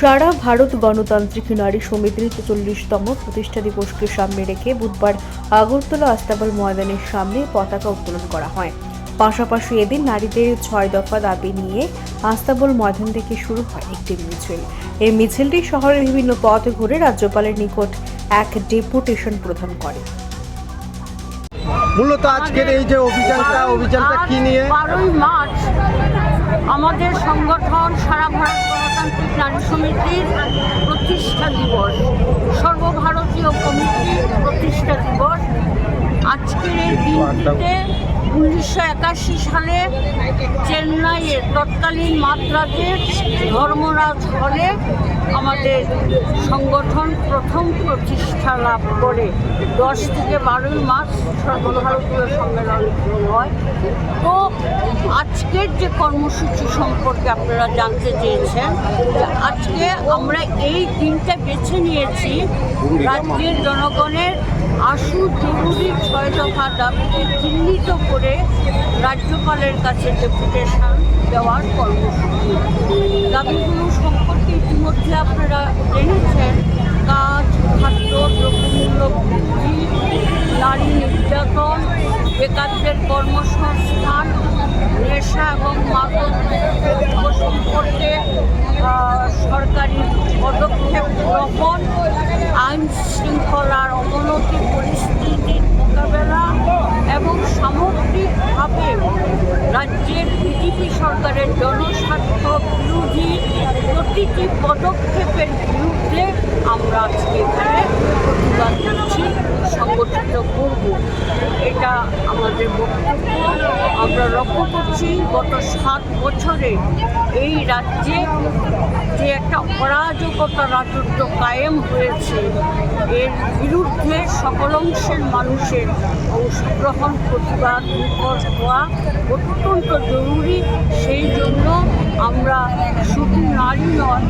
সারা ভারত গণতান্ত্রিক নারী সমিতির চল্লিশতম প্রতিষ্ঠা দিবসকে সামনে রেখে বুধবার আগরতলা আস্তাবল ময়দানের সামনে পতাকা উত্তোলন করা হয়। পাশাপাশি এদিন নারীদের ছয় দফা দাবি নিয়ে আস্তাবল ময়দান থেকে শুরু হয় একটি মিছিল। এই মিছিলটি শহরের বিভিন্ন পথ ঘুরে রাজ্যপালের নিকট এক ডেপুটেশন প্রদান করে। মূলত আজকের এই যে অভিযানটা অভিযানটা কি নিয়ে? বারোই মার্চ আমাদের সংগঠন সারা ভারত নারী সমিতির প্রতিষ্ঠা দিবস সর্বভারতীয় কমিটির প্রতিষ্ঠা দিবস। আজকের এই দিনটিতে উনিশশো একাশি সালে চেন্নাইয়ের তৎকালীন মাদ্রাজের ধর্মরাজ হলে আমাদের সংগঠন প্রথম প্রতিষ্ঠা লাভ করে। দশ থেকে বারোই মার্চ সর্বভারতীয় সম্মেলন হয়। তো আজকের যে কর্মসূচি সম্পর্কে আপনারা জানতে চেয়েছেন আজকে আমরা এই দিনটা বেছে নিয়েছি রাজ্যের জনগণের আশু জরুরি ছয় দফা দাবিকে চিহ্নিত করে রাজ্যপালের কাছে ডেপুটেশন দেওয়ার কর্মসূচি দাবিগুলো সম্পর্কে ইতিমধ্যে আপনারা জেনেছেন, কাজ, খাদ্য, দ্রব্যমূল্য বৃদ্ধি নারী নির্যাতন, বেকারদের কর্মসংস্থান, নেশা এবং মাদক সম্পর্কে সরকারি পদক্ষেপ গ্রহণ, আইন শৃঙ্খলার জনস্বার্থ বিরোধী প্রতিটি পদক্ষেপের বিরুদ্ধে আমরা আজকে এখানে প্রতিবাদ করছি সংগঠিত করব। এটা আমাদের বক্তব্য আমরা লক্ষ্য করছি, গত সাত বছরে এই রাজ্যে যে একটা অরাজকতা রাজত্ব কায়েম হয়েছে, এর বিরুদ্ধে সকল অংশের মানুষের অংশগ্রহণ, প্রতিবাদ নির্ভর হওয়া অত্যন্ত জরুরি। সেই জন্য আমরা শুধু নারী নয়